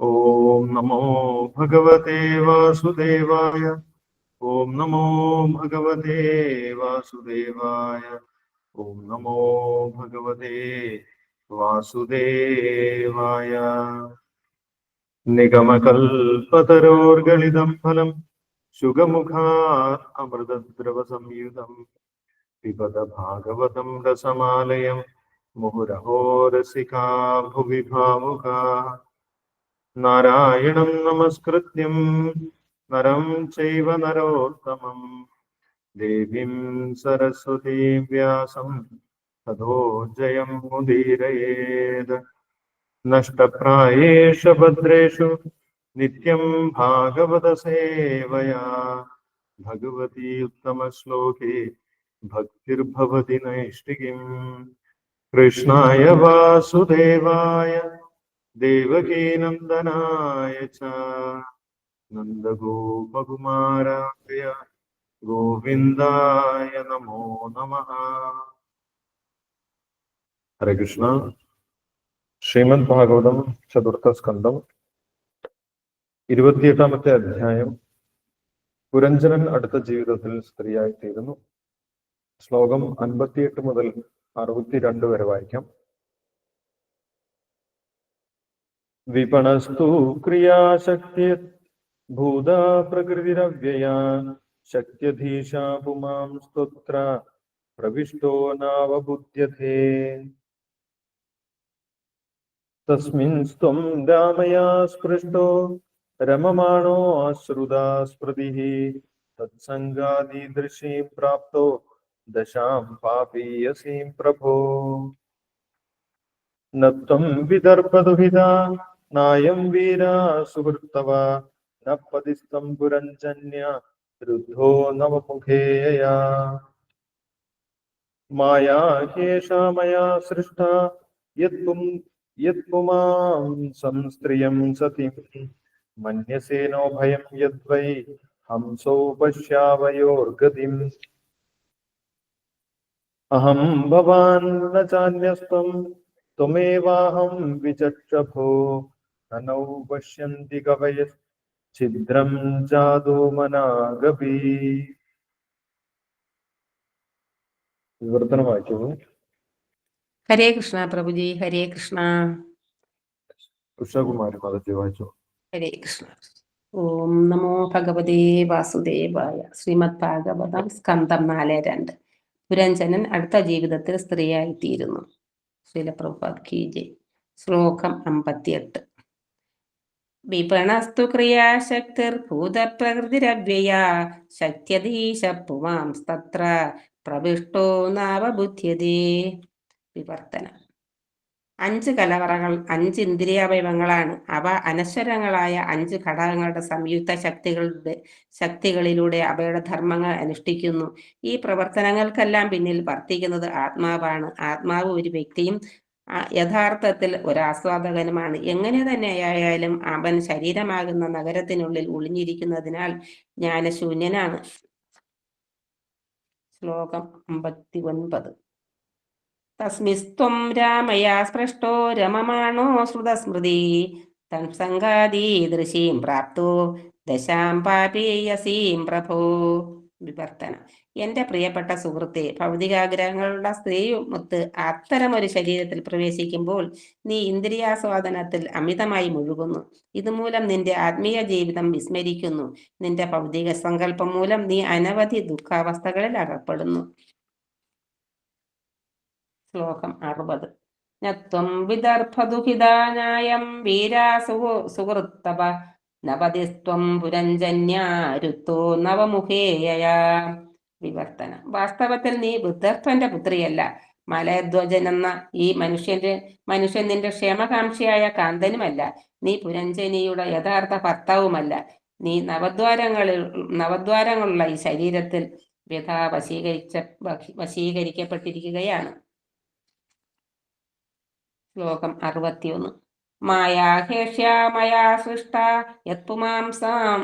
ॐ नमो भगवते वासुदेवाय। ॐ नमो भगवते वासुदेवाय। ॐ नमो भगवते वासुदेवाय। निगमकल्पतरोर्गलितं फलं शुगमुखात् अमृतद्रवसंयुतम् पिबत भागवतं रसमालयं मुहुरहो रसिका भुवि भावुका नारायणं नमस्कृत्यं नरं चैव नरोत्तमं। देवीं सरस्वतीं व्यासं ततो जयं मुदीरयेत् नष्टप्रायेष भद्रेषु नित्यं भागवतसेवया। भगवती उत्तमश्लोके भक्तिर्भवति नैष्टिकीम् कृष्णाय वासुदेवाय ദേവകീനന്ദനായ നന്ദഗോപകുമാരായ ഗോവിന്ദായ നമോ നമ. ഹരേ കൃഷ്ണ. ശ്രീമദ് ഭാഗവതം ചതുർത്ഥ സ്കന്ധം. ഇരുപത്തിയെട്ടാമത്തെ അധ്യായം. പുരഞ്ജനൻ അടുത്ത ജീവിതത്തിൽ സ്ത്രീയായിത്തീരുന്നു. ശ്ലോകം അൻപത്തിയെട്ട് മുതൽ അറുപത്തിരണ്ട് വരെ വായിക്കാം. വിപണസ്തു ക്രിയാശക്തി ഭൂത പ്രകൃതിരവ്യയാ ശക്യധീശാ പുമാം സ്തോത്ര പ്രവിഷ്ടോ നാവബുദ്ധ്യത്തെ തസ്മിൻ സ്ത്വം രാമയാ സ്പൃഷ്ടോ രമമാണോ ആശ്രുതാ സ്മൃതി തത്സംഗാദീദൃശീം പ്രാപ്തോ ദശാം പാപീയസീം പ്രഭോ നത്വം വിദർഭദുഹിത നായം വീരാ സുഹൃത്തവ ന പതിസ്തം പുരഞ്ജന്യ രുദ്ധോ നവമുഖേയയാ മായാ ഹേഷാ മയാ സൃഷ്ട യത്പും യത്പുമാം സംസ്ത്രിയം സതിം മന്യസേനോ ഭയം യദ്വൈ ഹംസോ പശ്യാവയോർഗതിം അഹം ഭവാൻ ന ചാന്യസ്ത്വം ത്വമേവാഹം വിചക്ഷഭോ നനൗ പശ്യന്തി കവയ ഛിദ്രം ജാതോ മനാഗപി വിവർത്തനം വായിക്കുന്നു ഹരേ കൃഷ്ണ പ്രഭുജി ഹരേ കൃഷ്ണ കൃഷ്ണകുമാരി പദത്തെ വായിച്ചു ഹരേ കൃഷ്ണ ഓം നമോ ഭഗവതേ വാസുദേവായ ശ്രീമദ് ഭാഗവതം സ്കന്ധം നാല് രണ്ട്. പുരഞ്ജനൻ അടുത്ത ജീവിതത്തിൽ സ്ത്രീയായിത്തീരുന്നു. ശ്രീലപ്രഭുപാദ് കി ജയ്. ശ്ലോകം അമ്പത്തിയെട്ട്. വിപണസ്തു ക്രിയാശക്തിർ ഭൂതപ്രകൃതിരവ്യയാ ശക്യധീശ പുമാംസ്തത്ര പ്രവിഷ്ടോ നാവബുദ്ധ്യതേ. വിവർത്തനം. അഞ്ച് കലവറകൾ അഞ്ച് ഇന്ദ്രിയാവയവങ്ങളാണ്. അവ അനശ്വരങ്ങളായ അഞ്ച് ഘടകങ്ങളുടെ സംയുക്ത ശക്തികളുടെ ശക്തികളിലൂടെ അവയുടെ ധർമ്മങ്ങൾ അനുഷ്ഠിക്കുന്നു. ഈ പ്രവർത്തനങ്ങൾക്കെല്ലാം പിന്നിൽ വർത്തിക്കുന്നത് ആത്മാവാണ്. ആത്മാവ് ഒരു വ്യക്തിയും യഥാർത്ഥത്തിൽ ഒരു ആസ്വാദകനുമാണ് എങ്ങനെ തന്നെയായാലും അവൻ ശരീരമാകുന്ന നഗരത്തിനുള്ളിൽ ഒളിഞ്ഞിരിക്കുന്നതിനാൽ ജ്ഞാനശൂന്യനാണ്. ശ്ലോകം അമ്പത്തി ഒൻപത് തസ്മിസ്ത്വം രാമയാ സ്പൃഷ്ടോ രമമാണോ ശ്രുതസ്മൃതി? തൻസംഗാദീദൃശീം പ്രാപ്തോ ദശാം പാപീയസീം പ്രഭോ. വിവർത്തനം. എന്റെ പ്രിയപ്പെട്ട സുഹൃത്തെ ഭൗതികാഗ്രഹങ്ങളുടെ സ്ത്രീയുമൊത്ത് അത്തരമൊരു ശരീരത്തിൽ പ്രവേശിക്കുമ്പോൾ നീ ഇന്ദ്രിയാസ്വാദനത്തിൽ അമിതമായി മുഴുകുന്നു. ഇതുമൂലം നിന്റെ ആത്മീയ ജീവിതം വിസ്മരിക്കുന്നു. നിന്റെ ഭൗതിക സങ്കല്പം മൂലം നീ അനവധി ദുഃഖാവസ്ഥകളിൽ അകപ്പെടുന്നു. ശ്ലോകം അറുപത്. നത്വം വിദർഭദുഹിതാനായം വീരാസു സുഹൃത്തവ നവതിസ്ത്വം പുരഞ്ജന്യാരുത്തോ നവമുഖേയയാ. വിവർത്തനം. വാസ്തവത്തിൽ നീ ബുദ്ധത്വന്റെ പുത്രിയല്ല. മലയധ്വജൻ എന്ന ഈ മനുഷ്യന്റെ മനുഷ്യൻ നിന്റെ ക്ഷേമകാംക്ഷിയായ കാന്തനുമല്ല. നീ പുരഞ്ജനിയുടെ യഥാർത്ഥ ഭർത്താവുമല്ല. നീ നവദ്വാരങ്ങളിൽ നവദ്വാരങ്ങളുള്ള ഈ ശരീരത്തിൽ വ്യഥ വശീകരിച്ച വശ- വശീകരിക്കപ്പെട്ടിരിക്കുകയാണ്. ശ്ലോകം അറുപത്തിയൊന്ന്. യത്പുമാംസാം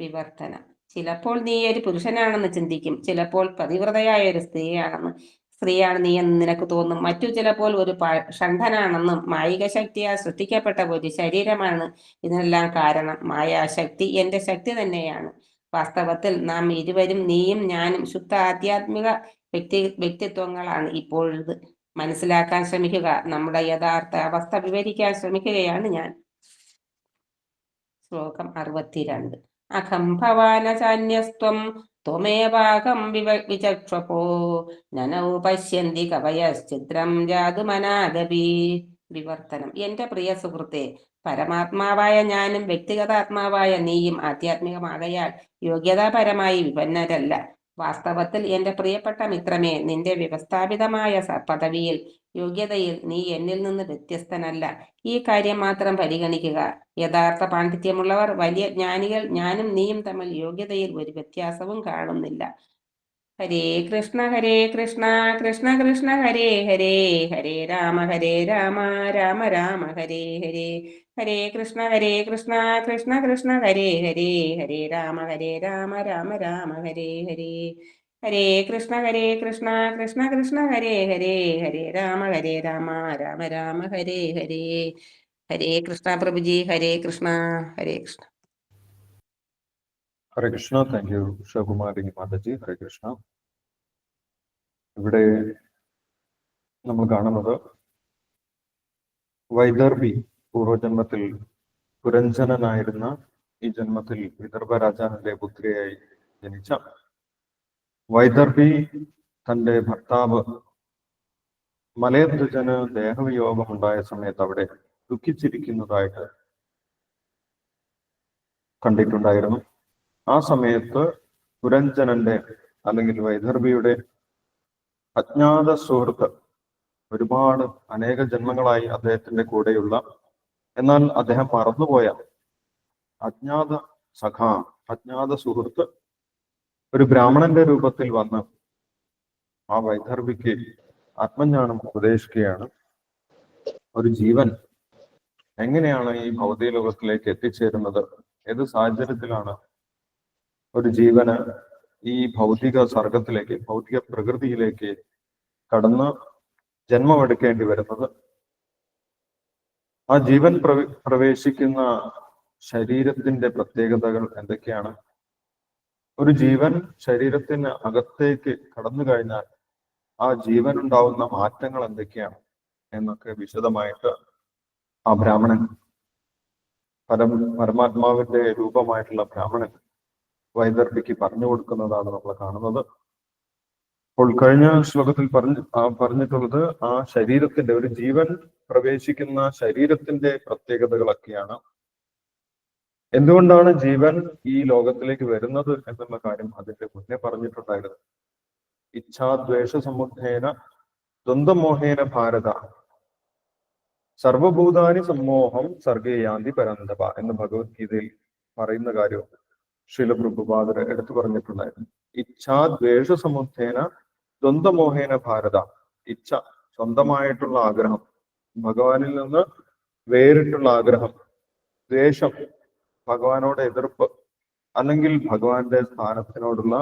വിവർത്തനം ചിലപ്പോൾ നീ ഒരു പുരുഷനാണെന്ന് ചിന്തിക്കും. ചിലപ്പോൾ പതിവ്രതയായ ഒരു സ്ത്രീയാണെന്ന് സ്ത്രീയാണ് നീ എന്ന് നിനക്ക് തോന്നും. മറ്റു ചിലപ്പോൾ ഒരു ഷണ്ഠനാണെന്നും മായിക ശക്തിയാ സൃഷ്ടിക്കപ്പെട്ട ഒരു ശരീരമാണ് ഇതിനെല്ലാം കാരണം മായാശക്തി എന്റെ ശക്തി തന്നെയാണ്. വാസ്തവത്തിൽ നാം ഇരുവരും നീയും ഞാനും ശുദ്ധ ആധ്യാത്മിക വ്യക്തി വ്യക്തിത്വങ്ങളാണ് ഇപ്പോഴത് മനസ്സിലാക്കാൻ ശ്രമിക്കുക. നമ്മുടെ യഥാർത്ഥ അവസ്ഥ വിവരിക്കാൻ ശ്രമിക്കുകയാണ് ഞാൻ. ശ്ലോകം അറുപത്തിരണ്ട്. അഖം ഭവാനചാന്യസ്ത്വം ത്വമേവാഹം വിവ വിചക്ഷപോ നനൗ പശ്യന്തി കവയശ്ചിത്രം ജാതുമനാഗപി വിവർത്തനം. എന്റെ പ്രിയ സുഹൃത്തെ പരമാത്മാവായ ഞാനും വ്യക്തിഗത ആത്മാവായ നീയും ആധ്യാത്മികമാകയാൽ യോഗ്യതാപരമായി വിപന്നരല്ല. വാസ്തവത്തിൽ എന്റെ പ്രിയപ്പെട്ട മിത്രമേ നിന്റെ വ്യവസ്ഥാപിതമായ പദവിയിൽ യോഗ്യതയിൽ നീ എന്നിൽ നിന്ന് വ്യത്യസ്തനല്ല. ഈ കാര്യം മാത്രം പരിഗണിക്കുക. യഥാർത്ഥ പാണ്ഡിത്യമുള്ളവർ വലിയ ജ്ഞാനികൾ ഞാനും നീയും തമ്മിൽ യോഗ്യതയിൽ ഒരു വ്യത്യാസവും കാണുന്നില്ല. ഹരേ കൃഷ്ണ ഹരേ കൃഷ്ണ കൃഷ്ണ കൃഷ്ണ ഹരേ ഹരേ ഹരേ രാമ ഹരേ രാമ രാമ രാമ ഹരേ ഹരേ. ഹരേ കൃഷ്ണ ഹരേ കൃഷ്ണ കൃഷ്ണ കൃഷ്ണ ഹരേ ഹരേ ഹരേ രാമ ഹരേ രാമ രാമ രാമ ഹരേ ഹരേ. ഹരേ കൃഷ്ണ ഹരേ കൃഷ്ണ കൃഷ്ണ കൃഷ്ണ ഹരേ ഹരേ ഹരേ രാമ ഹരേ രാമ രാമ രാമ ഹരേ ഹരേ. ഹരേ കൃഷ്ണ പ്രഭുജി ഹരേ കൃഷ്ണ ഹരേ കൃഷ്ണ. Hare Krishna thank you Sivakumari Mataji Hare Krishna. ഇവിടെ നമ്മൾ കാണുന്നത് വൈദർഭി പൂർവജന്മത്തിൽ പുരഞ്ജനനായിരുന്ന ഈ ജന്മത്തിൽ വിദർഭ രാജാവിന്റെ പുത്രിയായി ജനിച്ച വൈദർഭി തന്റെ ഭർത്താവ് മലയധ്വജന് ദേഹവിയോഗം ഉണ്ടായ സമയത്ത് അവിടെ ദുഃഖിച്ചിരിക്കുന്നതായിട്ട് കണ്ടിട്ടുണ്ടായിരുന്നു. ആ സമയത്ത് പുരഞ്ജനന്റെ അല്ലെങ്കിൽ വൈദർഭിയുടെ അജ്ഞാത സുഹൃത്ത് ഒരുപാട് അനേക ജന്മങ്ങളായി അദ്ദേഹത്തിന്റെ കൂടെയുള്ള എന്നാൽ അദ്ദേഹം മറന്നുപോയ അജ്ഞാത സഖ അജ്ഞാത സുഹൃത്ത് ഒരു ബ്രാഹ്മണന്റെ രൂപത്തിൽ വന്ന് ആ വൈദർഭിക്ക് ആത്മജ്ഞാനം ഉപദേശിക്കുകയാണ്. ഒരു ജീവൻ എങ്ങനെയാണ് ഈ ഭൗതിക ലോകത്തിലേക്ക് എത്തിച്ചേരുന്നത്? ഏത് സാഹചര്യത്തിലാണ് ഒരു ജീവന് ഈ ഭൗതിക സർഗത്തിലേക്ക് ഭൗതിക പ്രകൃതിയിലേക്ക് കടന്ന് ജന്മമെടുക്കേണ്ടി വരുന്നത്? ആ ജീവൻ പ്രവേശിക്കുന്ന ശരീരത്തിന്റെ പ്രത്യേകതകൾ എന്തൊക്കെയാണ്? ഒരു ജീവൻ ശരീരത്തിന് അകത്തേക്ക് കടന്നു കഴിഞ്ഞാൽ ആ ജീവൻ ഉണ്ടാവുന്ന മാറ്റങ്ങൾ എന്തൊക്കെയാണ് എന്നൊക്കെ വിശദമായിട്ട് ആ ബ്രാഹ്മണൻ പരം പരമാത്മാവിന്റെ രൂപമായിട്ടുള്ള ബ്രാഹ്മണൻ വൈദർഭിക്ക് പറഞ്ഞു കൊടുക്കുന്നതാണ് നമ്മൾ കാണുന്നത്. അപ്പോൾ കഴിഞ്ഞ ശ്ലോകത്തിൽ പറഞ്ഞ് പറഞ്ഞിട്ടുള്ളത് ആ ശരീരത്തിന്റെ ഒരു ജീവൻ പ്രവേശിക്കുന്ന ശരീരത്തിന്റെ പ്രത്യേകതകളൊക്കെയാണ്. എന്തുകൊണ്ടാണ് ജീവൻ ഈ ലോകത്തിലേക്ക് വരുന്നത് എന്നുള്ള കാര്യം അതിന്റെ മുന്നേ പറഞ്ഞിട്ടുണ്ടായിരുന്നു. ഇച്ഛാദ്വേഷ സമുദ്ധേന ദ്വന്ദ്മോഹേന ഭാരത. സർവഭൂതാനി സമ്മോഹം സർഗേയാന്തി പരന്തപ എന്ന് ഭഗവത്ഗീതയിൽ പറയുന്ന കാര്യം ശീലപ്രഭുപാദർ എടുത്തു പറഞ്ഞിട്ടുണ്ടായിരുന്നു. ഇച്ഛാദ്വേഷ സമുദ്ധേന ദ്വന്ദ്മോഹേന ഭാരത ഇച്ഛ സ്വന്തമായിട്ടുള്ള ആഗ്രഹം ഭഗവാനിൽ നിന്ന് വേറിട്ടുള്ള ആഗ്രഹം ദ്വേഷം ഭഗവാനോട് എതിർപ്പ് അല്ലെങ്കിൽ ഭഗവാന്റെ സ്ഥാനത്തിനോടുള്ള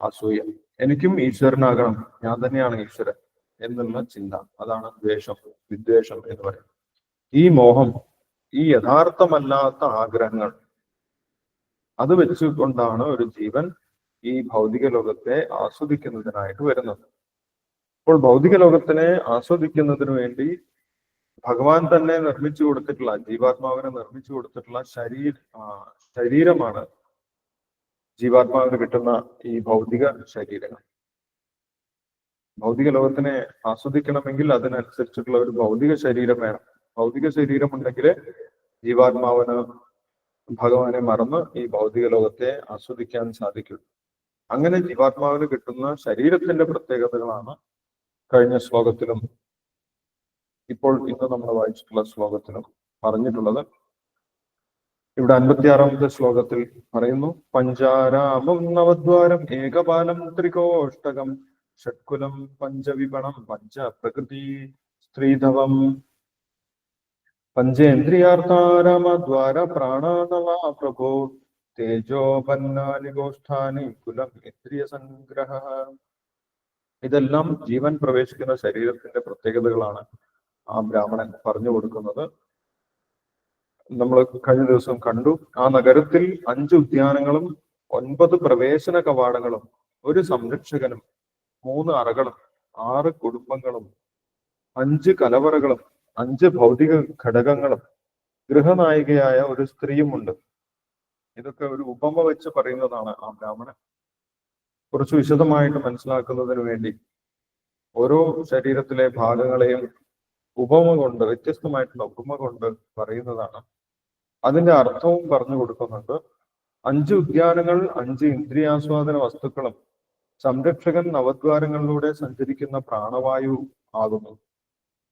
അസൂയ. എനിക്കും ഈശ്വരനാകണം ഞാൻ തന്നെയാണ് ഈശ്വരൻ എന്നുള്ള ചിന്ത. അതാണ് ദ്വേഷം വിദ്വേഷം എന്ന് പറയുന്നത്. ഈ മോഹം ഈ യഥാർത്ഥമല്ലാത്ത ആഗ്രഹങ്ങൾ അത് വെച്ചുകൊണ്ടാണ് ഒരു ജീവൻ ഈ ഭൗതിക ലോകത്തെ ആസ്വദിക്കുന്നതിനായിട്ട് വരുന്നത്. അപ്പോൾ ഭൗതിക ലോകത്തിനെ ആസ്വദിക്കുന്നതിന് വേണ്ടി ഭഗവാൻ തന്നെ നിർമ്മിച്ചു കൊടുത്തിട്ടുള്ള ജീവാത്മാവിനെ നിർമ്മിച്ചു കൊടുത്തിട്ടുള്ള ശരീര ശരീരമാണ് ജീവാത്മാവിന് കിട്ടുന്ന ഈ ഭൗതിക ശരീരങ്ങൾ. ഭൗതിക ലോകത്തിനെ ആസ്വദിക്കണമെങ്കിൽ അതിനനുസരിച്ചിട്ടുള്ള ഒരു ഭൗതിക ശരീരം വേണം. ഭൗതിക ശരീരം ഉണ്ടെങ്കിൽ ജീവാത്മാവിന് ഭഗവാനെ മറന്ന് ഈ ഭൗതിക ലോകത്തെ ആസ്വദിക്കാൻ സാധിക്കും. അങ്ങനെ ജീവാത്മാവിന് കിട്ടുന്ന ശരീരത്തിന്റെ പ്രത്യേകതകളാണ് കഴിഞ്ഞ ശ്ലോകത്തിലും ഇപ്പോൾ ഇന്ന് നമ്മൾ വായിച്ചിട്ടുള്ള ശ്ലോകത്തിലും പറഞ്ഞിട്ടുള്ളത്. ഇവിടെ അൻപത്തിയാറാമത്തെ ശ്ലോകത്തിൽ പറയുന്നു പഞ്ചാരാമം നവദ്വാരം ഏകപാലം ത്രികോഷ്ടകം ഷഡ്കുലം പഞ്ചവിപണം പഞ്ച പ്രകൃതി സ്ത്രീധവം പഞ്ചേന്ദ്രിയാർത്ഥാരാമദ്വാര പ്രാണാനവാ പ്രഭോ തേജോപന്നാനി ഗോഷ്ഠാനി കുലം ഇന്ദ്രിയ സംഗ്രഹ. ഇതെല്ലാം ജീവൻ പ്രവേശിക്കുന്ന ശരീരത്തിന്റെ പ്രത്യേകതകളാണ് ആ ബ്രാഹ്മണൻ പറഞ്ഞു കൊടുക്കുന്നത്. നമ്മൾ കഴിഞ്ഞ ദിവസം കണ്ടു ആ നഗരത്തിൽ അഞ്ച് ഉദ്യാനങ്ങളും ഒൻപത് പ്രവേശന കവാടങ്ങളും ഒരു സംരക്ഷകനും മൂന്ന് അറകളും ആറ് കുടുംബങ്ങളും അഞ്ച് കലവറകളും അഞ്ച് ഭൗതിക ഘടകങ്ങളും ഗൃഹനായികയായ ഒരു സ്ത്രീയുമുണ്ട്. ഇതൊക്കെ ഒരു ഉപമ വെച്ച് പറയുന്നതാണ് ആ ബ്രാഹ്മണൻ. കുറച്ച് വിശദമായിട്ട് മനസ്സിലാക്കുന്നതിന് വേണ്ടി ഓരോ ശരീരത്തിലെ ഭാഗങ്ങളെയും ഉപമ കൊണ്ട് വ്യത്യസ്തമായിട്ടുള്ള ഉപമ കൊണ്ട് പറയുന്നതാണ്. അതിന്റെ അർത്ഥവും പറഞ്ഞു കൊടുക്കുന്നുണ്ട്. അഞ്ച് ഉദ്യാനങ്ങൾ അഞ്ച് ഇന്ദ്രിയാസ്വാദന വസ്തുക്കളും സംരക്ഷകൻ നവദ്വാരങ്ങളിലൂടെ സഞ്ചരിക്കുന്ന പ്രാണവായു ആകുന്നു.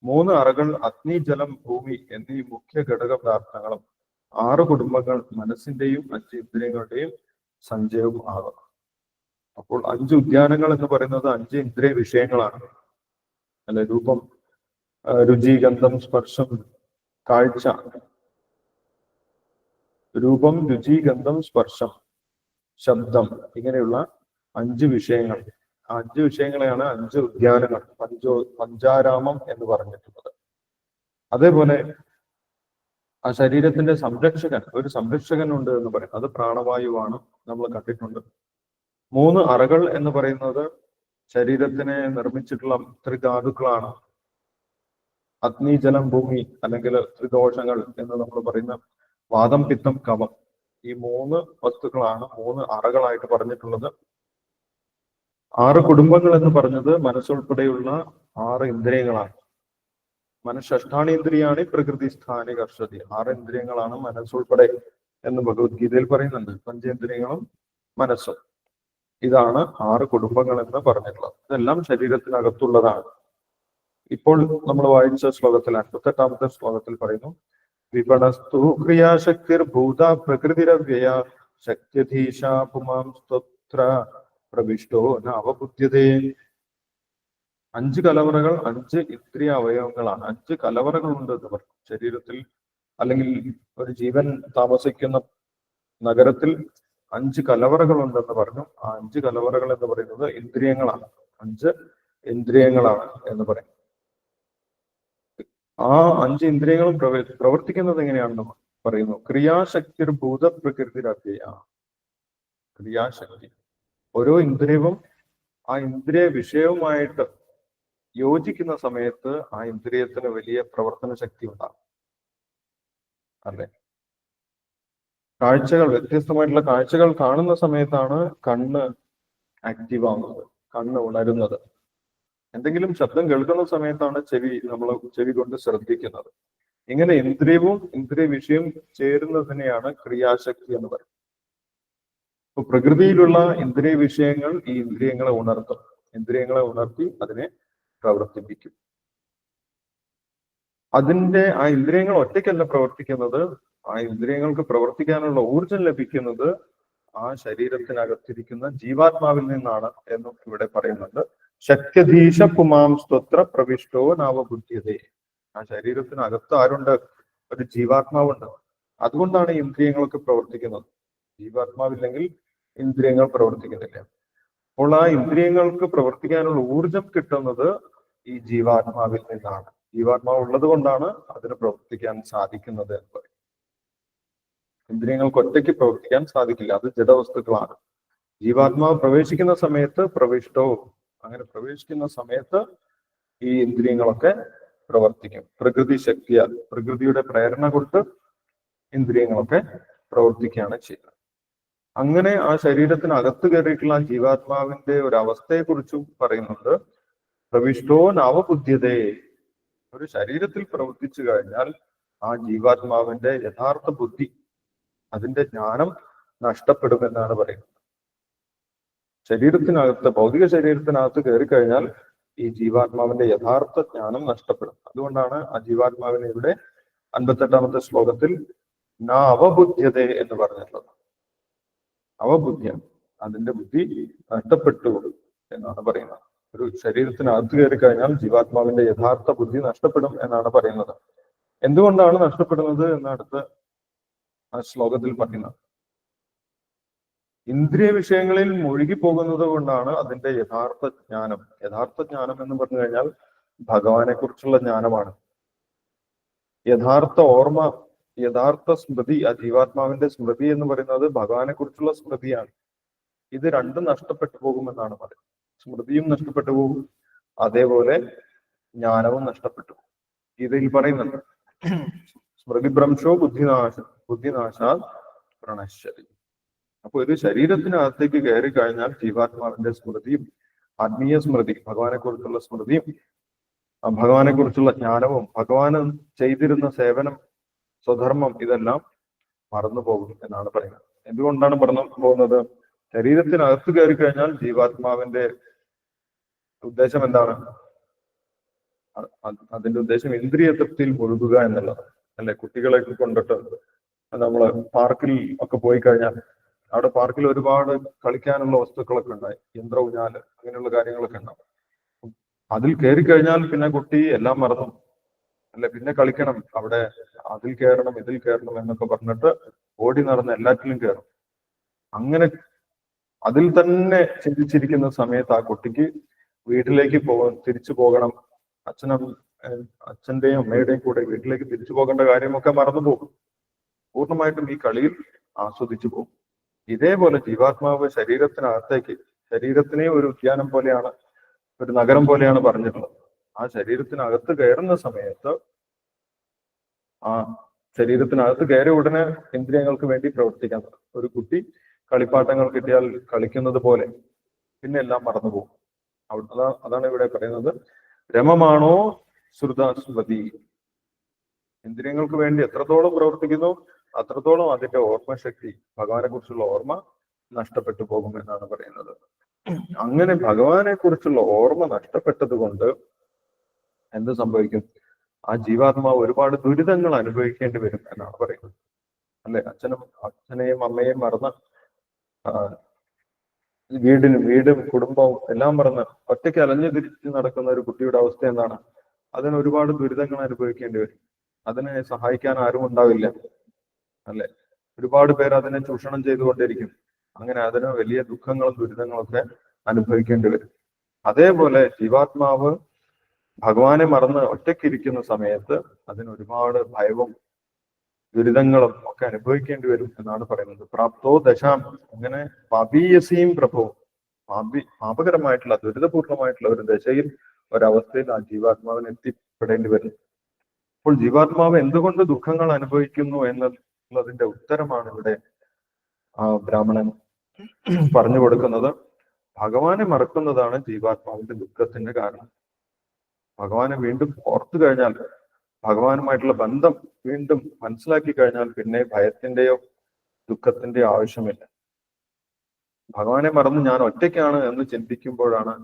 മൂന്ന് അറകൾ അഗ്നി ജലം ഭൂമി എന്നീ മുഖ്യ ഘടക പദാർത്ഥങ്ങളും ആറ് കുടുംബങ്ങൾ മനസ്സിന്റെയും അഞ്ച് ഇന്ദ്രിയങ്ങളുടെയും സഞ്ചയവും ആകാം അപ്പോൾ അഞ്ച് ഉദ്യാനങ്ങൾ എന്ന് പറയുന്നത് അഞ്ച് ഇന്ദ്രിയ വിഷയങ്ങളാണ്. അല്ലെ രൂപം രുചി ഗന്ധം സ്പർശം കാഴ്ച. രൂപം രുചി ഗന്ധം സ്പർശം ശബ്ദം ഇങ്ങനെയുള്ള അഞ്ച് വിഷയങ്ങൾ. അഞ്ച് വിഷയങ്ങളെയാണ് അഞ്ച് ഉദ്യാനങ്ങൾ. പഞ്ചോ പഞ്ചാരാമം എന്ന് പറഞ്ഞിട്ടുള്ളത്. അതേപോലെ ആ ശരീരത്തിന്റെ സംരക്ഷകൻ ഒരു സംരക്ഷകൻ ഉണ്ട് എന്ന് പറയും. അത് പ്രാണവായുവാണ് നമ്മൾ കണ്ടിട്ടുണ്ട്. മൂന്ന് അറകൾ എന്ന് പറയുന്നത് ശരീരത്തിനെ നിർമ്മിച്ചിട്ടുള്ള ത്രിധാതുക്കളാണ്. അഗ്നി ജലം ഭൂമി അല്ലെങ്കിൽ ത്രിദോഷങ്ങൾ എന്ന് നമ്മൾ പറയുന്ന വാദം പിത്തം കവം. ഈ മൂന്ന് വസ്തുക്കളാണ് മൂന്ന് അറകളായിട്ട് പറഞ്ഞിട്ടുള്ളത്. ആറ് കുടുംബങ്ങൾ എന്ന് പറഞ്ഞത് മനസ്സുൾപ്പെടെയുള്ള ആറ് ഇന്ദ്രിയങ്ങളാണ്. മനഃഷ്ടാണീന്ദ്രിയാണ് പ്രകൃതി സ്ഥാന കർഷതി. ആറ് ഇന്ദ്രിയങ്ങളാണ് മനസ്സുൾപ്പെടെ എന്ന് ഭഗവത്ഗീതയിൽ പറയുന്നുണ്ട്. പഞ്ചേന്ദ്രിയങ്ങളും മനസ്സും. ഇതാണ് ആറ് കുടുംബങ്ങൾ എന്ന് പറഞ്ഞിട്ടുള്ളത്. ഇതെല്ലാം ശരീരത്തിനകത്തുള്ളതാണ്. ഇപ്പോൾ നമ്മൾ വായിച്ച ശ്ലോകത്തിൽ അൻപത്തെട്ടാമത്തെ ശ്ലോകത്തിൽ പറയുന്നു വിപണസ്തു ക്രിയാശക്തിർ ഭൂത പ്രകൃതിരവ്യയ ശക്തിധീശ പുമാം സ്തോത്ര പ്രവിഷ്ടോ നവബുദ്ധ്യതേ അഞ്ച് കലവറകൾ അഞ്ച് ഇന്ദ്രിയ അവയവങ്ങളാണ്. അഞ്ച് കലവറകളുണ്ട് എന്ന് പറഞ്ഞു ശരീരത്തിൽ അല്ലെങ്കിൽ ഒരു ജീവൻ താമസിക്കുന്ന നഗരത്തിൽ അഞ്ച് കലവറകളുണ്ടെന്ന് പറഞ്ഞു. ആ അഞ്ച് കലവറകൾ എന്ന് പറയുന്നത് ഇന്ദ്രിയങ്ങളാണ്. അഞ്ച് ഇന്ദ്രിയങ്ങളാണ് എന്ന് പറയും. ആ അഞ്ച് ഇന്ദ്രിയങ്ങളും പ്രവ പ്രവർത്തിക്കുന്നത് എങ്ങനെയാണെന്ന് പറയുന്നു. ക്രിയാശക്തി ഭൂതപ്രകൃതിരവ്യയ ക്രിയാശക്തി. ഓരോ ഇന്ദ്രിയവും ആ ഇന്ദ്രിയ വിഷയവുമായിട്ട് യോജിക്കുന്ന സമയത്ത് ആ ഇന്ദ്രിയത്തിന് വലിയ പ്രവർത്തന ശക്തി ഉണ്ടാകും. അല്ലെ കാഴ്ചകൾ വ്യത്യസ്തമായിട്ടുള്ള കാഴ്ചകൾ കാണുന്ന സമയത്താണ് കണ്ണ് ആക്റ്റീവ് ആവുന്നത് കണ്ണ് ഉണരുന്നത്. എന്തെങ്കിലും ശബ്ദം കേൾക്കുന്ന സമയത്താണ് ചെവി നമ്മൾ ചെവി കൊണ്ട് ശ്രദ്ധിക്കുന്നത്. ഇങ്ങനെ ഇന്ദ്രിയവും ഇന്ദ്രിയ വിഷയവും ചേരുന്നതിനെയാണ് ക്രിയാശക്തി എന്ന് പറയുന്നത്. അപ്പൊ പ്രകൃതിയിലുള്ള ഇന്ദ്രിയ വിഷയങ്ങൾ ഈ ഇന്ദ്രിയങ്ങളെ ഉണർത്തും. ഇന്ദ്രിയങ്ങളെ ഉണർത്തി അതിനെ പ്രവർത്തിപ്പിക്കും. അതിന്റെ ആ ഇന്ദ്രിയങ്ങൾ ഒറ്റയ്ക്കല്ല പ്രവർത്തിക്കുന്നത്. ആ ഇന്ദ്രിയങ്ങൾക്ക് പ്രവർത്തിക്കാനുള്ള ഊർജം ലഭിക്കുന്നത് ആ ശരീരത്തിനകത്തിരിക്കുന്ന ജീവാത്മാവിൽ നിന്നാണ് എന്നും ഇവിടെ പറയുന്നുണ്ട്. ശക്തിധീശ പുമാം സ്തോത്ര പ്രവിഷ്ടോ നവബുദ്ധ്യതേ ആ ശരീരത്തിനകത്ത് ആരുണ്ട്? ഒരു ജീവാത്മാവുണ്ട്. അതുകൊണ്ടാണ് ഇന്ദ്രിയങ്ങളൊക്കെ പ്രവർത്തിക്കുന്നത്. ജീവാത്മാവില്ലെങ്കിൽ ഇന്ദ്രിയങ്ങൾ പ്രവർത്തിക്കുന്നില്ല. അപ്പോൾ ആ ഇന്ദ്രിയങ്ങൾക്ക് പ്രവർത്തിക്കാനുള്ള ഊർജം കിട്ടുന്നത് ഈ ജീവാത്മാവിൽ നിന്നാണ്. ജീവാത്മാവ് ഉള്ളത് കൊണ്ടാണ് അതിന് പ്രവർത്തിക്കാൻ സാധിക്കുന്നത് എന്ന്. പറയും ഇന്ദ്രിയങ്ങൾക്ക് ഒറ്റയ്ക്ക് പ്രവർത്തിക്കാൻ സാധിക്കില്ല. അത് ജഡവസ്തുക്കളാണ്. ജീവാത്മാവ് പ്രവേശിക്കുന്ന സമയത്ത് പ്രവിഷ്ടവും. അങ്ങനെ പ്രവേശിക്കുന്ന സമയത്ത് ഈ ഇന്ദ്രിയങ്ങളൊക്കെ പ്രവർത്തിക്കും. പ്രകൃതി ശക്തിയാൽ പ്രകൃതിയുടെ പ്രേരണ കൊണ്ട് ഇന്ദ്രിയങ്ങളൊക്കെ പ്രവർത്തിക്കുകയാണ് ചെയ്യുന്നത്. അങ്ങനെ ആ ശരീരത്തിനകത്ത് കയറിയിട്ടുള്ള ജീവാത്മാവിന്റെ ഒരു അവസ്ഥയെ കുറിച്ചും പറയുന്നുണ്ട്. പ്രവിഷ്ടോ നവബുദ്ധ്യതേ. ഒരു ശരീരത്തിൽ പ്രവർത്തിച്ചു കഴിഞ്ഞാൽ ആ ജീവാത്മാവിന്റെ യഥാർത്ഥ ബുദ്ധി അതിന്റെ ജ്ഞാനം നഷ്ടപ്പെടുമെന്നാണ് പറയുന്നത്. ശരീരത്തിനകത്ത് ഭൗതിക ശരീരത്തിനകത്ത് കയറി കഴിഞ്ഞാൽ ഈ ജീവാത്മാവിന്റെ യഥാർത്ഥ ജ്ഞാനം നഷ്ടപ്പെടും. അതുകൊണ്ടാണ് ആ ജീവാത്മാവിനെ ഇവിടെ അൻപത്തെട്ടാമത്തെ ശ്ലോകത്തിൽ ന എന്ന് പറഞ്ഞിട്ടുള്ളത്. അവബുദ്ധ്യം അതിന്റെ ബുദ്ധി നഷ്ടപ്പെട്ടു എന്നാണ് പറയുന്നത്. ഒരു ശരീരത്തിനകത്ത് കയറി കഴിഞ്ഞാൽ ജീവാത്മാവിന്റെ യഥാർത്ഥ ബുദ്ധി നഷ്ടപ്പെടും എന്നാണ് പറയുന്നത്. എന്തുകൊണ്ടാണ് നഷ്ടപ്പെടുന്നത് എന്നടുത്ത് ആ ശ്ലോകത്തിൽ പറയുന്നത് ഇന്ദ്രിയ വിഷയങ്ങളിൽ മുഴുകി പോകുന്നത് കൊണ്ടാണ് അതിന്റെ യഥാർത്ഥ ജ്ഞാനം. യഥാർത്ഥ ജ്ഞാനം എന്ന് പറഞ്ഞു കഴിഞ്ഞാൽ ഭഗവാനെ കുറിച്ചുള്ള ജ്ഞാനമാണ്. യഥാർത്ഥ ഓർമ്മ യഥാർത്ഥ സ്മൃതി ആ ജീവാത്മാവിന്റെ സ്മൃതി എന്ന് പറയുന്നത് ഭഗവാനെ കുറിച്ചുള്ള സ്മൃതിയാണ്. ഇത് രണ്ടും നഷ്ടപ്പെട്ടു പോകുമെന്നാണ് പറയുന്നത്. സ്മൃതിയും നഷ്ടപ്പെട്ടു പോകും അതേപോലെ ജ്ഞാനവും നഷ്ടപ്പെട്ടു പോകും. ഇതിൽ പറയുന്നുണ്ട് സ്മൃതിഭ്രംശോ ബുദ്ധിനാശ ബുദ്ധിനാശാ പ്രണശതി അപ്പൊ ഒരു ശരീരത്തിനകത്തേക്ക് കയറി കഴിഞ്ഞാൽ ജീവാത്മാവിന്റെ സ്മൃതിയും ആത്മീയ സ്മൃതി ഭഗവാനെ കുറിച്ചുള്ള സ്മൃതിയും ഭഗവാനെ കുറിച്ചുള്ള ജ്ഞാനവും ഭഗവാൻ ചെയ്തിരുന്ന സേവനം സ്വധർമ്മം ഇതെല്ലാം മറന്നു പോകും എന്നാണ് പറയുന്നത്. എന്തുകൊണ്ടാണ് മറന്നു പോകുന്നത്? ശരീരത്തിനകത്ത് കയറി കഴിഞ്ഞാൽ ജീവാത്മാവിന്റെ ഉദ്ദേശം എന്താണ്? അതിന്റെ ഉദ്ദേശം ഇന്ദ്രിയ തൃപ്തിയിൽ മുഴുകുക എന്നുള്ളതാണ്. അല്ലെ? കുട്ടികളെ കൊണ്ടിട്ട് നമ്മൾ പാർക്കിൽ ഒക്കെ പോയി കഴിഞ്ഞാൽ അവിടെ പാർക്കിൽ ഒരുപാട് കളിക്കാനുള്ള വസ്തുക്കളൊക്കെ ഉണ്ടായി യന്ത്ര ഊഞ്ഞാൽ അങ്ങനെയുള്ള കാര്യങ്ങളൊക്കെ ഉണ്ടാവും. അതിൽ കയറി കഴിഞ്ഞാൽ പിന്നെ കുട്ടി എല്ലാം മറന്നു. അല്ലെ പിന്നെ കളിക്കണം. അവിടെ അതിൽ കയറണം ഇതിൽ കയറണം എന്നൊക്കെ പറഞ്ഞിട്ട് ഓടി നടന്ന് എല്ലാറ്റിലും കയറും. അങ്ങനെ അതിൽ തന്നെ ചിന്തിച്ചിരിക്കുന്ന സമയത്ത് ആ കുട്ടിക്ക് വീട്ടിലേക്ക് പോകാൻ തിരിച്ചു പോകണം. അച്ഛനും അച്ഛന്റെയും അമ്മയുടെയും കൂടെ വീട്ടിലേക്ക് തിരിച്ചു പോകേണ്ട കാര്യമൊക്കെ മറന്നു പോകും. പൂർണമായിട്ടും ഈ കളിയിൽ ആസ്വദിച്ചു പോകും. ഇതേപോലെ ജീവാത്മാവ് ശരീരത്തിനകത്തേക്ക് ശരീരത്തിനെ ഒരു ഉദ്യാനം പോലെയാണ് ഒരു നഗരം പോലെയാണ് പറഞ്ഞിട്ടുള്ളത്. ആ ശരീരത്തിനകത്ത് കയറുന്ന സമയത്ത് ആ ശരീരത്തിനകത്ത് കയറിയ ഉടനെ ഇന്ദ്രിയങ്ങൾക്ക് വേണ്ടി പ്രവർത്തിക്കാൻ. ഒരു കുട്ടി കളിപ്പാട്ടങ്ങൾ കിട്ടിയാൽ കളിക്കുന്നത് പോലെ പിന്നെ എല്ലാം മറന്നു പോകും. അവിടെ അതാണ് ഇവിടെ പറയുന്നത്. രമമാണോ ശ്രുതാസ്മതി ഇന്ദ്രിയങ്ങൾക്ക് വേണ്ടി എത്രത്തോളം പ്രവർത്തിക്കുന്നു അത്രത്തോളം അതിന്റെ ഓർമ്മശക്തി ഭഗവാനെ കുറിച്ചുള്ള ഓർമ്മ നഷ്ടപ്പെട്ടു പോകും എന്നാണ് പറയുന്നത്. അങ്ങനെ ഭഗവാനെ കുറിച്ചുള്ള ഓർമ്മ നഷ്ടപ്പെട്ടത് കൊണ്ട് എന്ത് സംഭവിക്കും? ആ ജീവാത്മാവ് ഒരുപാട് ദുരിതങ്ങൾ അനുഭവിക്കേണ്ടി വരും എന്നാണ് പറയുന്നത്. അല്ലെ? അച്ഛനും അച്ഛനെയും അമ്മയെയും മറന്ന് വീടിനും വീടും കുടുംബവും എല്ലാം മറന്ന് ഒറ്റയ്ക്ക് അലഞ്ഞു തിരിച്ച് നടക്കുന്ന ഒരു കുട്ടിയുടെ അവസ്ഥ എന്താണ്? അതിന് ഒരുപാട് ദുരിതങ്ങൾ അനുഭവിക്കേണ്ടി വരും. അതിനെ സഹായിക്കാൻ ആരും ഉണ്ടാവില്ല. അല്ലെ? ഒരുപാട് പേർ അതിനെ ചൂഷണം ചെയ്തുകൊണ്ടിരിക്കും. അങ്ങനെ അതിന് വലിയ ദുഃഖങ്ങളും ദുരിതങ്ങളും ഒക്കെ അനുഭവിക്കേണ്ടി വരും. അതേപോലെ ജീവാത്മാവ് ഭഗവാനെ മറന്ന് ഒറ്റയ്ക്കിരിക്കുന്ന സമയത്ത് അതിന് ഒരുപാട് ഭയവും ദുരിതങ്ങളും ഒക്കെ അനുഭവിക്കേണ്ടി വരും എന്നാണ് പറയുന്നത്. പ്രാപ്തോ ദശാം. അങ്ങനെ പാപീയസീം പ്രഭു. പാപി പാപകരമായിട്ടുള്ള ദുരിതപൂർണമായിട്ടുള്ള ഒരു ദശയിൽ ഒരവസ്ഥയിൽ ആ ജീവാത്മാവിന് എത്തിപ്പെടേണ്ടി വരും. അപ്പോൾ ജീവാത്മാവ് എന്തുകൊണ്ട് ദുഃഖങ്ങൾ അനുഭവിക്കുന്നു എന്നുള്ളതിന്റെ ഉത്തരമാണ് ഇവിടെ ആ ബ്രാഹ്മണൻ പറഞ്ഞു കൊടുക്കുന്നത്. ഭഗവാനെ മറക്കുന്നതാണ് ജീവാത്മാവിന്റെ ദുഃഖത്തിന്റെ കാരണം. ഭഗവാനെ വീണ്ടും ഓർത്തു കഴിഞ്ഞാൽ ഭഗവാനുമായിട്ടുള്ള ബന്ധം വീണ്ടും മനസ്സിലാക്കി കഴിഞ്ഞാൽ പിന്നെ ഭയത്തിന്റെയോ ദുഃഖത്തിന്റെയോ ആവശ്യമില്ല. ഭഗവാനെ മറന്ന് ഞാൻ ഒറ്റയ്ക്കാണ് എന്ന് ചിന്തിക്കുമ്പോഴാണ്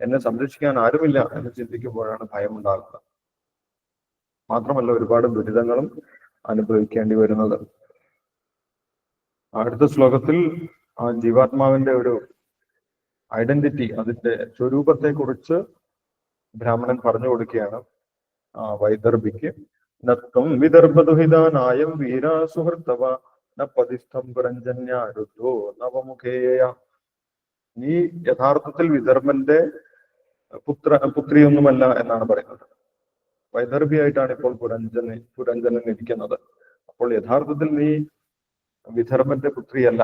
എന്നെ സംരക്ഷിക്കാൻ ആരുമില്ല എന്ന് ചിന്തിക്കുമ്പോഴാണ് ഭയം ഉണ്ടാകുന്നത് മാത്രമല്ല ഒരുപാട് ദുരിതങ്ങളും അനുഭവിക്കേണ്ടി വരുന്നത്. അടുത്ത ശ്ലോകത്തിൽ ആ ജീവാത്മാവിന്റെ ഒരു ഐഡന്റിറ്റി അതിന്റെ സ്വരൂപത്തെ കുറിച്ച് ബ്രാഹ്മണൻ പറഞ്ഞു കൊടുക്കുകയാണ്. വൈദർഭിക്ക് നത്വം വിദർഭദുഹിതാനായം വീരാ സുഹൃത്തവ ന പതിസ്ഥം നവമുഖേയ നീ യഥാർത്ഥത്തിൽ വിദർഭന്റെ പുത്ര പുത്രിയൊന്നുമല്ല എന്നാണ് പറയുന്നത്. വൈദർഭിയായിട്ടാണ് ഇപ്പോൾ പുരഞ്ജന പുരഞ്ജനൻ ഇരിക്കുന്നത്. അപ്പോൾ യഥാർത്ഥത്തിൽ നീ വിദർഭന്റെ പുത്രിയല്ല.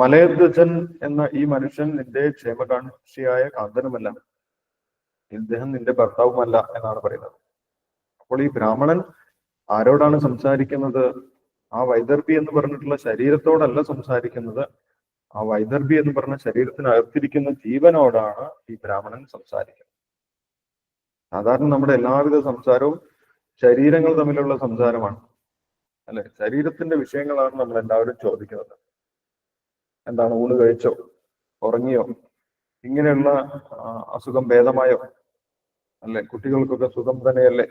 മലയധ്വജൻ എന്ന ഈ മനുഷ്യൻ നിന്റെ ക്ഷേമകാംക്ഷിയായ കാന്തനുമല്ല. ഇദ്ദേഹം നിന്റെ ഭർത്താവുമല്ല എന്നാണ് പറയുന്നത്. അപ്പോൾ ഈ ബ്രാഹ്മണൻ ആരോടാണ് സംസാരിക്കുന്നത്? ആ വൈദർഭി എന്ന് പറഞ്ഞിട്ടുള്ള ശരീരത്തോടല്ല സംസാരിക്കുന്നത്. ആ വൈദർഭി എന്ന് പറഞ്ഞ ശരീരത്തിനകത്തിരിക്കുന്ന ജീവനോടാണ് ഈ ബ്രാഹ്മണൻ സംസാരിക്കുന്നത്. സാധാരണ നമ്മുടെ എല്ലാവിധ സംസാരവും ശരീരങ്ങൾ തമ്മിലുള്ള സംസാരമാണ്. അല്ലെ? ശരീരത്തിന്റെ വിഷയങ്ങളാണ് നമ്മൾ എല്ലാവരും ചോദിക്കുന്നത്. എന്താണ് ഊണ് കഴിച്ചോ? ഉറങ്ങിയോ? ഇങ്ങനെയുള്ള അസുഖം ഭേദമായോ? അല്ലെ? കുട്ടികൾക്കൊക്കെ സുഖം തന്നെയല്ലേ?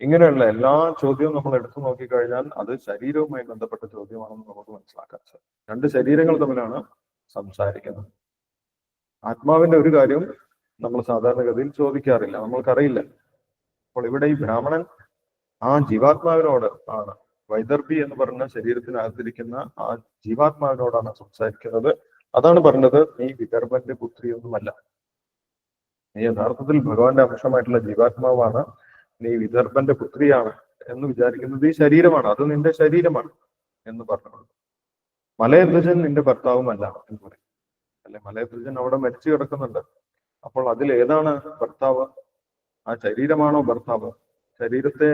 ഇങ്ങനെയുള്ള എല്ലാ ചോദ്യവും നമ്മൾ എടുത്തു നോക്കിക്കഴിഞ്ഞാൽ അത് ശരീരവുമായി ബന്ധപ്പെട്ട ചോദ്യമാണെന്ന് നമുക്ക് മനസ്സിലാക്കാൻ സാധിക്കും രണ്ട് ശരീരങ്ങൾ തമ്മിലാണ് സംസാരിക്കുന്നത്. ആത്മാവിന്റെ ഒരു കാര്യം നമ്മൾ സാധാരണഗതിയിൽ ചോദിക്കാറില്ല. നമ്മൾക്കറിയില്ല. അപ്പോൾ ഇവിടെ ഈ ബ്രാഹ്മണൻ ആ ജീവാത്മാവിനോട് ആണ്. വൈദർഭി എന്ന് പറഞ്ഞ ശരീരത്തിനകത്തിരിക്കുന്ന ആ ജീവാത്മാവിനോടാണ് സംസാരിക്കുന്നത്. അതാണ് പറഞ്ഞത് നീ വിദർഭന്റെ പുത്രിയൊന്നുമല്ല. നീ യഥാർത്ഥത്തിൽ ഭഗവാന്റെ അംശമായിട്ടുള്ള ജീവാത്മാവാണ്. നീ വിദർഭന്റെ പുത്രിയാണ് എന്ന് വിചാരിക്കുന്നത് ഈ ശരീരമാണ്. അത് നിന്റെ ശരീരമാണ് എന്ന് പറഞ്ഞുകൊണ്ട്. മലയധ്വജൻ നിന്റെ ഭർത്താവുമല്ല എന്ന് പറയും. അല്ലെ മലയധ്വജൻ അവിടെ മരിച്ചു കിടക്കുന്നുണ്ട്. അപ്പോൾ അതിൽ ഏതാണ് ഭർത്താവ്? ആ ശരീരമാണോ ഭർത്താവ്? ശരീരത്തെ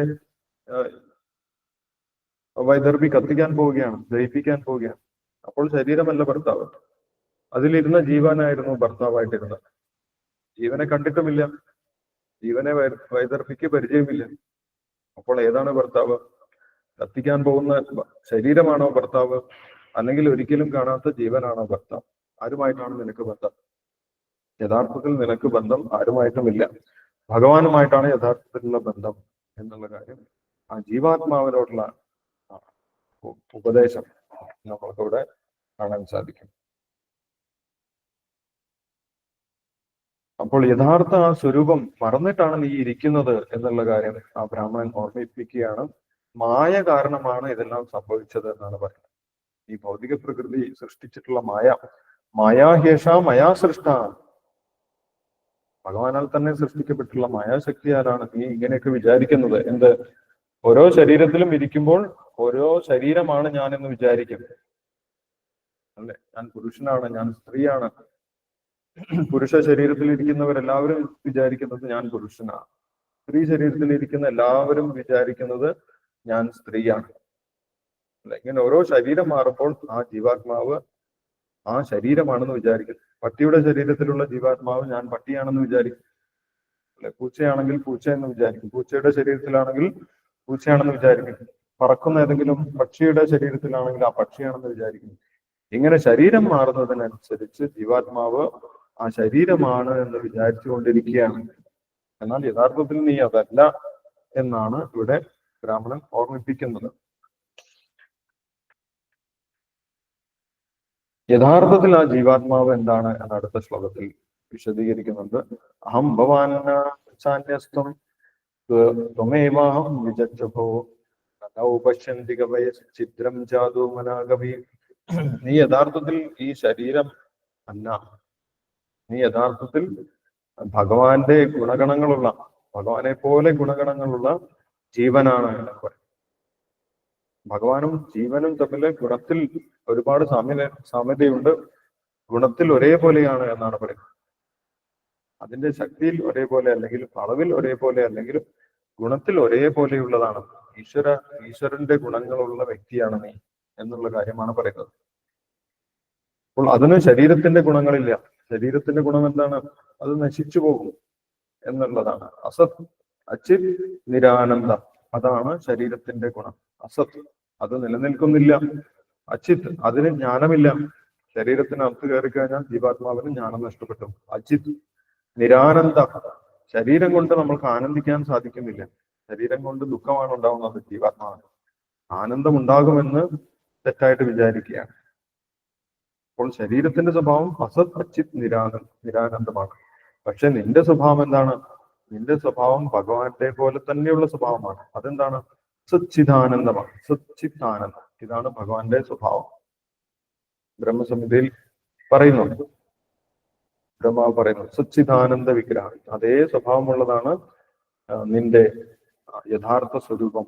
വൈദർഭി കത്തിക്കാൻ പോവുകയാണ് ദഹിപ്പിക്കാൻ പോവുകയാണ്. അപ്പോൾ ശരീരമല്ല ഭർത്താവ്. അതിലിരുന്ന ജീവനായിരുന്നു ഭർത്താവായിട്ടിരുന്നത്. ജീവനെ കണ്ടിട്ടുമില്ല. ജീവനെ വൈതർപ്പിക്ക് പരിചയമില്ല. അപ്പോൾ ഏതാണ് ഭർത്താവ്? കത്തിക്കാൻ പോകുന്ന ശരീരമാണോ ഭർത്താവ്? അല്ലെങ്കിൽ ഒരിക്കലും കാണാത്ത ജീവനാണോ ഭർത്താവ്? ആരുമായിട്ടാണ് നിനക്ക് ബന്ധം? യഥാർത്ഥത്തിൽ നിനക്ക് ബന്ധം ആരുമായിട്ടുമില്ല. ഭഗവാനുമായിട്ടാണ് യഥാർത്ഥത്തിലുള്ള ബന്ധം എന്നുള്ള കാര്യം ആ ജീവാത്മാവിനോടുള്ള ഉപദേശം നമ്മൾക്കിവിടെ കാണാൻ സാധിക്കും. അപ്പോൾ യഥാർത്ഥ ആ സ്വരൂപം മറന്നിട്ടാണ് നീ ഇരിക്കുന്നത് എന്നുള്ള കാര്യം ആ ബ്രാഹ്മണൻ ഓർമ്മിപ്പിക്കുകയാണ്. മായ കാരണമാണ് ഇതെല്ലാം സംഭവിച്ചത് എന്നാണ് പറയുന്നത്. ഈ ഭൗതിക പ്രകൃതി സൃഷ്ടിച്ചിട്ടുള്ള മായ. മായാഹേഷ മയാ സൃഷ്ട. ഭഗവാനാൽ തന്നെ സൃഷ്ടിക്കപ്പെട്ടുള്ള മായാശക്തിയാലാണ് നീ ഇങ്ങനെയൊക്കെ വിചാരിക്കുന്നത്. എന്ത്? ഓരോ ശരീരത്തിലും ഇരിക്കുമ്പോൾ ഓരോ ശരീരമാണ് ഞാൻ എന്ന് വിചാരിക്കും. അല്ലെ? ഞാൻ പുരുഷനാണ് ഞാൻ സ്ത്രീയാണ്. പുരുഷ ശരീരത്തിൽ ഇരിക്കുന്നവരെല്ലാവരും വിചാരിക്കുന്നത് ഞാൻ പുരുഷനാണ്. സ്ത്രീ ശരീരത്തിൽ ഇരിക്കുന്ന എല്ലാവരും വിചാരിക്കുന്നത് ഞാൻ സ്ത്രീയാണ്. ഇങ്ങനെ ഓരോ ശരീരം മാറുമ്പോൾ ആ ജീവാത്മാവ് ആ ശരീരമാണെന്ന് വിചാരിക്കും. പട്ടിയുടെ ശരീരത്തിലുള്ള ജീവാത്മാവ് ഞാൻ പട്ടിയാണെന്ന് വിചാരിക്കും. അല്ലെ പൂച്ചയാണെങ്കിൽ പൂച്ച എന്ന് വിചാരിക്കും. പൂച്ചയുടെ ശരീരത്തിലാണെങ്കിൽ പൂച്ചയാണെന്ന് വിചാരിക്കും. പറക്കുന്ന ഏതെങ്കിലും പക്ഷിയുടെ ശരീരത്തിലാണെങ്കിൽ ആ പക്ഷിയാണെന്ന് വിചാരിക്കും. ഇങ്ങനെ ശരീരം മാറുന്നതിനനുസരിച്ച് ജീവാത്മാവ് ആ ശരീരമാണ് എന്ന് വിചാരിച്ചു കൊണ്ടിരിക്കുകയാണ് എന്നാൽ യഥാർത്ഥത്തിൽ നീ അതല്ല എന്നാണ് ഇവിടെ ബ്രാഹ്മണൻ ഓർമ്മിപ്പിക്കുന്നത്. യഥാർത്ഥത്തിൽ ആ ജീവാത്മാവ് എന്താണ് എന്ന അടുത്ത ശ്ലോകത്തിൽ വിശദീകരിക്കുന്നുണ്ട്. അഹം ഭവാൻ സാന്യസ്ത്വം ത്വമേവാഹം കവയ ചിത്രം ജാതു മനാകവി നീ യഥാർത്ഥത്തിൽ ഈ ശരീരം അല്ല. നീ യഥാർത്ഥത്തിൽ ഭഗവാന്റെ ഗുണഗണങ്ങളുള്ള ഭഗവാനെ പോലെ ഗുണഗണങ്ങളുള്ള ജീവനാണ് എന്ന് ഭഗവാനും ജീവനും തമ്മിൽ ഗുണത്തിൽ ഒരുപാട് സാമ്യത സാമ്യതയുണ്ട്. ഗുണത്തിൽ ഒരേപോലെയാണ് എന്നാണ് പറയുന്നത്. അതിന്റെ ശക്തിയിൽ ഒരേപോലെ അല്ലെങ്കിലും അളവിൽ ഒരേപോലെ അല്ലെങ്കിലും ഗുണത്തിൽ ഒരേപോലെയുള്ളതാണ്. ഈശ്വര ഈശ്വരന്റെ ഗുണങ്ങളുള്ള വ്യക്തിയാണ് നീ എന്നുള്ള കാര്യമാണ് പറയുന്നത്. അപ്പോൾ അതിന് ശരീരത്തിന്റെ ഗുണങ്ങളില്ല. ശരീരത്തിന്റെ ഗുണം എന്താണ്? അത് നശിച്ചു പോകും എന്നുള്ളതാണ്. അസത് അച്ചിത് നിരാനന്ദ. അതാണ് ശരീരത്തിന്റെ ഗുണം. അസത് അത് നിലനിൽക്കുന്നില്ല. അച്ചിത് അതിന് ജ്ഞാനമില്ല. ശരീരത്തിന് അർത്ഥ കയറി കഴിഞ്ഞാൽ ജീവാത്മാവിന് ജ്ഞാനം നഷ്ടപ്പെട്ടു. അജിത് നിരാനന്ദ. ശരീരം കൊണ്ട് നമ്മൾക്ക് ആനന്ദിക്കാൻ സാധിക്കുന്നില്ല. ശരീരം കൊണ്ട് ദുഃഖമാണ് ഉണ്ടാവുന്നത് ജീവാത്മാവിന്. ആനന്ദം ഉണ്ടാകുമെന്ന് തെറ്റായിട്ട് വിചാരിക്കുകയാണ്. അപ്പോൾ ശരീരത്തിന്റെ സ്വഭാവം അസത് അച്ഛിത് നിരാനന്ദ നിരാനന്ദമാണ്. പക്ഷെ നിന്റെ സ്വഭാവം എന്താണ്? നിന്റെ സ്വഭാവം ഭഗവാന്റെ പോലെ തന്നെയുള്ള സ്വഭാവമാണ്. അതെന്താണ്? സച്ചിദാനന്ദമാണ്. സച്ചിദാനന്ദം. ഇതാണ് ഭഗവാന്റെ സ്വഭാവം. ബ്രഹ്മസമിതിയിൽ പറയുന്നു. ബ്രഹ്മാവ് പറയുന്നു സച്ചിദാനന്ദ വിഗ്രഹം. അതേ സ്വഭാവമുള്ളതാണ് നിന്റെ യഥാർത്ഥ സ്വരൂപം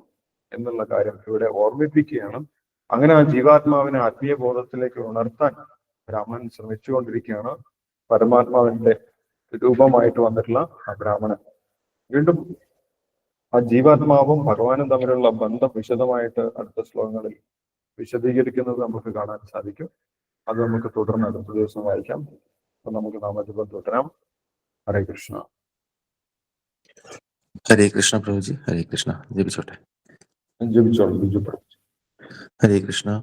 എന്നുള്ള കാര്യം ഇവിടെ ഓർമ്മിപ്പിക്കുകയാണ്. അങ്ങനെ ആ ജീവാത്മാവിനെ ആത്മീയ ബോധത്തിലേക്ക് ഉണർത്താൻ ബ്രാഹ്മണൻ ശ്രമിച്ചുകൊണ്ടിരിക്കുകയാണ്. പരമാത്മാവിന്റെ രൂപമായിട്ട് വന്നിട്ടുള്ള ആ ബ്രാഹ്മണൻ. വീണ്ടും ആ ജീവാത്മാവും ഭഗവാനും തമ്മിലുള്ള ബന്ധം വിശദമായിട്ട് അടുത്ത ശ്ലോകങ്ങളിൽ വിശദീകരിക്കുന്നത് നമുക്ക് കാണാൻ സാധിക്കും. അത് നമുക്ക് തുടർന്ന് അടുത്ത ദിവസം വായിക്കാം. അപ്പൊ നമുക്ക് നാമജപം തുടരാം. ഹരേ കൃഷ്ണ. ഹരേ കൃഷ്ണ പ്രഭുജി. ഹരേ കൃഷ്ണ. ജപിച്ചോട്ടെ. ജപിച്ചോളൂ ബിജു പ്രഭുജി ഹരേ കൃഷ്ണ.